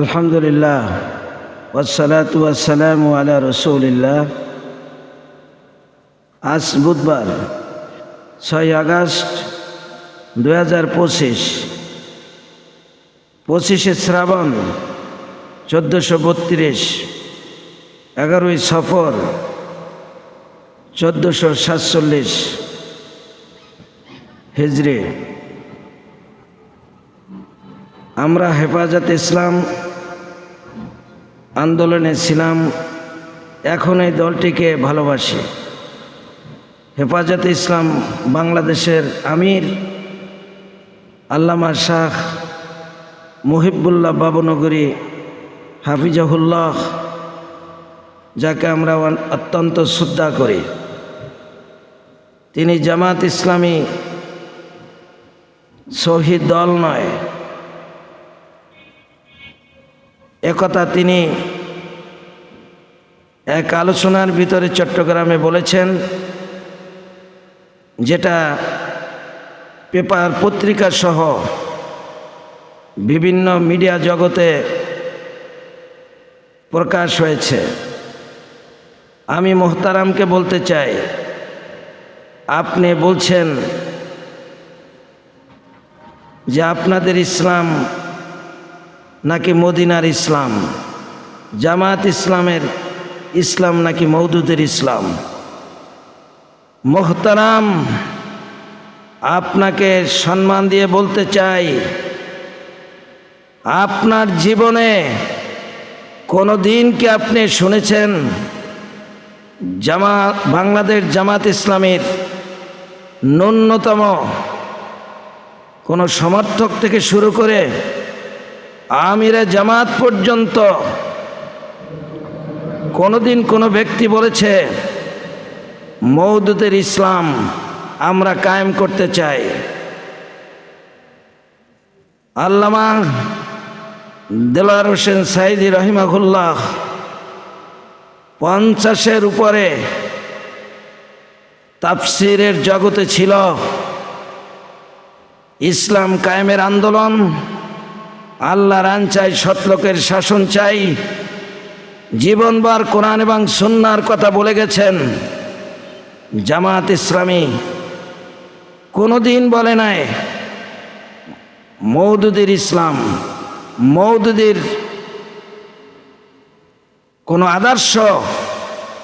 আলহামদুলিল্লাহ ওয়াসালাতু ওয়াসালামু আলা রসুলিল্লাহ। আজ বুধবার, ছয় আগস্ট দুই হাজার পঁচিশ, পঁচিশে শ্রাবণ চোদ্দোশো বত্রিশ, এগারোই সফর চোদ্দোশো সাতচল্লিশ হিজড়ি আমরা হেফাজত ইসলাম আন্দোলনে ছিলাম, এখন এই দলটিকে ভালোবাসি। হেফাজত ইসলাম বাংলাদেশের আমির আল্লামা শাহ মুহিবুল্লাহ বাবনগরী হাফিজাহুল্লাহ, যাকে আমরা অত্যন্ত শ্রদ্ধা করি। তিনি জামাত ইসলামী শহীদ দল নয় একথা তিনি এক আলোচনার ভিতরে চট্টগ্রামে বলেছেন, যেটা পেপার পত্রিকা সহ বিভিন্ন মিডিয়া জগতে প্রকাশ হয়েছে। আমি মোহতারামকে বলতে চাই, আপনি বলছেন যে আপনাদের ইসলাম নাকি মদিনার ইসলাম? জামাত ইসলামের ইসলাম নাকি মৌদুদের ইসলাম? মোহতারাম, আপনাকে সম্মান দিয়ে বলতে চাই, আপনার জীবনে কোনো দিন কি আপনি শুনেছেন জামা, বাংলাদেশ জামাত ইসলামের ন্যূনতম কোনো সমর্থক থেকে শুরু করে আমিরে জামাত পর্যন্ত কোনোদিন কোনো ব্যক্তি বলেছে মৌদুদের ইসলাম আমরা কায়েম করতে চাই। আল্লামা দেলার হোসেন সাইদি রহিমাহুল্লাহ পঞ্চাশের উপরে তাফসিরের জগতে ছিল ইসলাম কায়েমের আন্দোলন। আল্লাহর আন চাই সৎলোকের শাসন চাই। জীবনবার কোরআন এবং সন্ন্যার কথা বলে গেছেন। জামাত ইসলামী কোনো দিন বলে নাই মৌদুদির ইসলাম মৌদুদির কোনো আদর্শ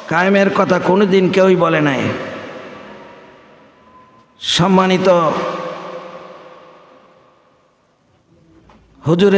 কায়েমের কথা কোনো দিন কেউই বলে নাই। সম্মানিত হুজুরের